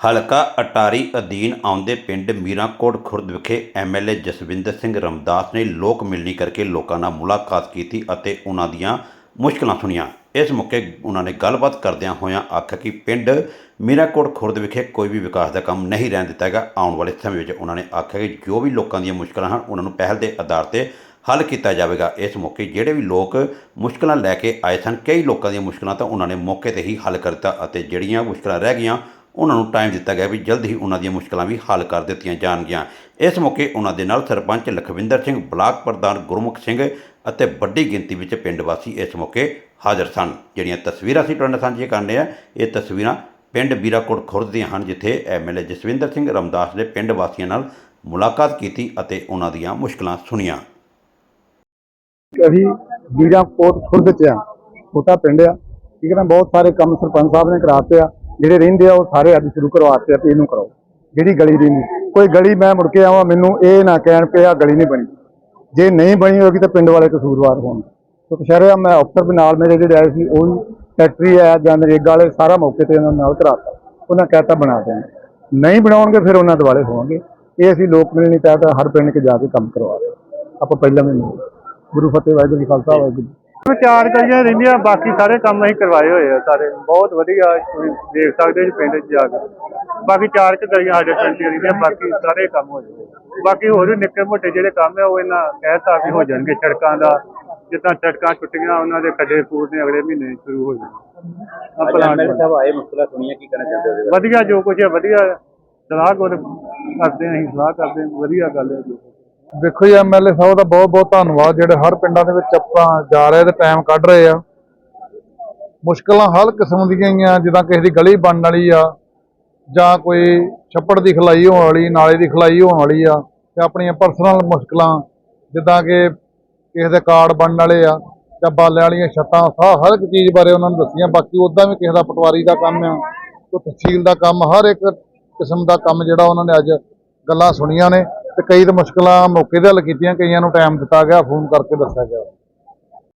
ਹਲਕਾ ਅਟਾਰੀ ਅਧੀਨ ਆਉਂਦੇ ਪਿੰਡ ਮੀਰਾਂਕੋਟ ਖੁਰਦ ਵਿਖੇ ਐਮਐਲਏ ਜਸਵਿੰਦਰ ਸਿੰਘ ਰਮਦਾਸ ਨੇ ਲੋਕ ਮਿਲਣੀ ਕਰਕੇ ਲੋਕਾਂ ਨਾਲ ਮੁਲਾਕਾਤ ਕੀਤੀ ਅਤੇ ਉਹਨਾਂ ਦੀਆਂ ਮੁਸ਼ਕਲਾਂ ਸੁਣੀਆਂ। ਇਸ ਮੌਕੇ ਉਹਨਾਂ ਨੇ ਗੱਲਬਾਤ ਕਰਦਿਆਂ ਹੋਇਆਂ ਆਖਿਆ ਕਿ ਪਿੰਡ ਮੀਰਾਂਕੋਟ ਖੁਰਦ ਵਿਖੇ ਕੋਈ ਵੀ ਵਿਕਾਸ ਦਾ ਕੰਮ ਨਹੀਂ ਰਹਿਣ ਦਿੱਤਾ ਹੈਗਾ। ਆਉਣ ਵਾਲੇ ਸਮੇਂ ਵਿੱਚ ਉਹਨਾਂ ਨੇ ਆਖਿਆ ਕਿ ਜੋ ਵੀ ਲੋਕਾਂ ਦੀਆਂ ਮੁਸ਼ਕਲਾਂ ਹਨ, ਉਹਨਾਂ ਨੂੰ ਪਹਿਲ ਦੇ ਆਧਾਰ ਤੇ ਹੱਲ ਕੀਤਾ ਜਾਵੇਗਾ। ਇਸ ਮੌਕੇ ਜਿਹੜੇ ਵੀ ਲੋਕ ਮੁਸ਼ਕਲਾਂ ਲੈ ਕੇ ਆਏ ਸਨ, ਕਈ ਲੋਕਾਂ ਦੀਆਂ ਮੁਸ਼ਕਲਾਂ ਤਾਂ ਉਹਨਾਂ ਨੇ ਮੌਕੇ ਤੇ ਹੀ ਹੱਲ ਕਰ ਦਿੱਤਾ ਅਤੇ ਜਿਹੜੀਆਂ ਮੁਸ਼ਕਲਾਂ ਰਹਿ ਗਈਆਂ ਉਹਨਾਂ ਨੂੰ ਟਾਈਮ ਦਿੱਤਾ ਗਿਆ ਵੀ ਜਲਦ ਹੀ ਉਹਨਾਂ ਦੀਆਂ ਮੁਸ਼ਕਲਾਂ ਵੀ ਹੱਲ ਕਰ ਦਿੱਤੀਆਂ ਜਾਣਗੀਆਂ। ਇਸ ਮੌਕੇ ਉਹਨਾਂ ਦੇ ਨਾਲ ਸਰਪੰਚ ਲਖਵਿੰਦਰ ਸਿੰਘ, ਬਲਾਕ ਪ੍ਰਧਾਨ ਗੁਰਮੁਖ ਸਿੰਘ ਅਤੇ ਵੱਡੀ ਗਿਣਤੀ ਵਿੱਚ ਪਿੰਡ ਵਾਸੀ ਇਸ ਮੌਕੇ ਹਾਜ਼ਰ ਸਨ। ਜਿਹੜੀਆਂ ਤਸਵੀਰਾਂ ਅਸੀਂ ਤੁਹਾਡੇ ਨਾਲ ਸਾਂਝੀਆਂ ਕਰਨੇ ਆ, ਇਹ ਤਸਵੀਰਾਂ ਪਿੰਡ ਬੀਰਾਕੋਟ ਖੁਰਦ ਦੀਆਂ ਹਨ, ਜਿੱਥੇ ਐਮਐਲਏ ਜਸਵਿੰਦਰ ਸਿੰਘ ਰਮਦਾਸ ਨੇ ਪਿੰਡ ਵਾਸੀਆਂ ਨਾਲ ਮੁਲਾਕਾਤ ਕੀਤੀ ਅਤੇ ਉਹਨਾਂ ਦੀਆਂ ਮੁਸ਼ਕਲਾਂ ਸੁਣੀਆਂ। ਅਸੀਂ ਵੀਰਾਂ ਖੁਰਦ ਚ ਆ। ਛੋਟਾ ਪਿੰਡ ਆ। ਠੀਕ ਹੈ ਨਾ? ਬਹੁਤ ਸਾਰੇ ਕੰਮ ਸਰਪੰਚ ਸਾਹਿਬ ਨੇ ਕਰਾਤੇ ਆ। ਜਿਹੜੇ ਰਹਿੰਦੇ ਆ, ਉਹ ਸਾਰੇ ਅੱਜ ਸ਼ੁਰੂ ਕਰਵਾਤੇ ਆ ਵੀ ਇਹਨੂੰ ਕਰਾਓ। ਜਿਹੜੀ ਗਲੀ ਰਹਿੰਦੀ ਕੋਈ ਗਲੀ ਮੈਂ ਮੁੜ ਕੇ ਆਵਾਂ, ਮੈਨੂੰ ਇਹ ਨਾ ਕਹਿਣ ਪਿਆ ਗਲੀ ਨਹੀਂ ਬਣੀ। ਜੇ ਨਹੀਂ ਬਣੀ ਹੋਗੀ ਤਾਂ ਪਿੰਡ ਵਾਲੇ ਕਸੂਰਵਾਰ ਹੋਣ ਤੇ ਸ਼ਹਿਰੇ ਮੈਂ ਅਫਸਰ ਵੀ ਨਾਲ ਮੇਰੇ ਜਿਹੜੇ ਆਏ ਸੀ, ਉਹ ਫੈਕਟਰੀ ਆ ਜਾਂ ਨਰੇਗਾ ਵਾਲੇ, ਸਾਰਾ ਮੌਕੇ ਤੇ ਉਹਨਾਂ ਨਾਲ ਕਰਾਤਾ। ਉਹਨਾਂ ਕਹਿਤਾ ਬਣਾ ਦੇਣ। ਨਹੀਂ ਬਣਾਉਣਗੇ, ਫਿਰ ਉਹਨਾਂ ਦੁਆਲੇ ਹੋਵਾਂਗੇ ਇਹ ਅਸੀਂ ਲੋਕ ਮਿਲਣੀ ਤਹਿਤ ਹਰ ਪਿੰਡ 'ਚ ਜਾ ਕੇ ਕੰਮ ਕਰਵਾ ਰਹੇ ਆਪਾਂ ਪਹਿਲਾਂ ਵੀ ਨਹੀਂ। ਗੁਰੂ ਫਤਿਹ, ਵਾਹਿਗੁਰੂ ਜੀ ਖਾਲਸਾ, ਵਾਹਿਗੁਰੂ ਜੀ ਕੀ ਫਤਿਹ। ਚਾਰ ਗਲੀਆਂ ਰਹਿੰਦੀਆਂ ਬਾਕੀ ਸਾਰੇ ਕੰਮ ਅਸੀਂ ਕਰਵਾਏ ਹੋਏ ਆ ਸਾਰੇ। ਬਹੁਤ ਵਧੀਆ ਤੁਸੀਂ ਦੇਖ ਸਕਦੇ ਜੀ ਪਿੰਡ 'ਚ ਜਾ ਕੇ। ਬਾਕੀ ਚਾਰ ਕੁ ਗਲੀਆਂ ਸਾਡੇ ਪਿੰਡ 'ਚ ਰਹਿੰਦੀਆਂ ਬਾਕੀ ਸਾਰੇ ਕੰਮ ਹੋ ਜਾਣਗੇ। ਬਾਕੀ ਹੋਰ ਵੀ ਨਿੱਕੇ ਮੋਟੇ ਜਿਹੜੇ ਕੰਮ ਆ ਉਹ ਇਹਨਾਂ ਕਹਿਤਾ ਵੀ ਹੋ ਜਾਣਗੇ ਸੜਕਾਂ ਦਾ। ਜਿੱਦਾਂ ਸੜਕਾਂ ਟੁੱਟੀਆਂ ਉਹਨਾਂ ਦੇ ਖੱਡੇ ਪੂਰਨੇ ਅਗਲੇ ਮਹੀਨੇ ਸ਼ੁਰੂ ਹੋ ਜਾਣਗੇ ਆਹ ਪਲਾਨ ਬਣ- ਸਾਹਿਬ ਆਏ ਮੁਸ਼ਕਲਾਂ ਸੁਣੀਆਂ ਕੀ ਕਹਿਣਾ ਚਾਹੁੰਦੇ ਹੋ ਵਧੀਆ ਜੋ ਕੁਝ ਹੈ ਵਧੀਆ। ਸਲਾਹ ਕਰਦੇ ਹਾਂ ਅਸੀਂ ਸਲਾਹ ਕਰਦੇ ਹਾਂ ਵਧੀਆ ਗੱਲ ਹੈ ਜੋ। ਦੇਖੋ ਜੀ ਐਮਐਲਏ ਸਾਹਿਬ ਦਾ ਬਹੁਤ ਬਹੁਤ ਧੰਨਵਾਦ। ਜਿਹੜੇ ਹਰ ਪਿੰਡਾਂ ਦੇ ਵਿੱਚ ਆਪਾਂ ਜਾ ਰਹੇ ਤੇ ਟਾਈਮ ਕੱਢ ਰਹੇ ਆ। ਮੁਸ਼ਕਲਾਂ ਹਰ ਕਿਸਮ ਦੀਆਂ ਹੀ ਆ, ਜਿੱਦਾਂ ਕਿਸੇ ਦੀ ਗਲੀ ਬਣਨ ਵਾਲੀ ਆ, ਜਾਂ ਕੋਈ ਛੱਪੜ ਦੀ ਖਲਾਈ ਹੋਣ ਵਾਲੀ, ਨਾਲੇ ਦੀ ਖਲਾਈ ਹੋਣ ਵਾਲੀ ਆ ਤੇ ਆਪਣੀਆਂ ਪਰਸਨਲ ਮੁਸ਼ਕਲਾਂ, ਜਿੱਦਾਂ ਕਿ ਕਿਸੇ ਦੇ ਕਾਰਡ ਬਣਨ ਵਾਲੇ ਆ, ਜਾਂ ਬਾਲੇ ਵਾਲੀਆਂ ਛੱਤਾਂ ਸਾ ਹਰ ਇੱਕ ਚੀਜ਼ ਬਾਰੇ ਉਹਨਾਂ ਨੂੰ ਦੱਸੀਆਂ। ਬਾਕੀ ਉਦਾਂ ਵੀ ਕਿਸੇ ਦਾ ਪਟਵਾਰੀ ਦਾ ਕੰਮ ਆ, ਕੋਈ ਤਹਿਸੀਲ ਦਾ ਕੰਮ, ਹਰ ਇੱਕ ਕਿਸਮ ਦਾ ਕੰਮ ਜਿਹੜਾ ਉਹਨਾਂ ਨੇ ਅੱਜ ਗੱਲਾਂ ਸੁਣੀਆਂ ਨੇ। ਤੇ ਕਈ ਤਾਂ ਮੁਸ਼ਕਲਾਂ ਮੌਕੇ ਤੇ ਹੱਲ ਕੀਤੀਆਂ, ਕਈਆਂ ਨੂੰ ਟਾਈਮ ਦਿੱਤਾ ਗਿਆ, ਫੋਨ ਕਰਕੇ ਦੱਸਿਆ ਗਿਆ।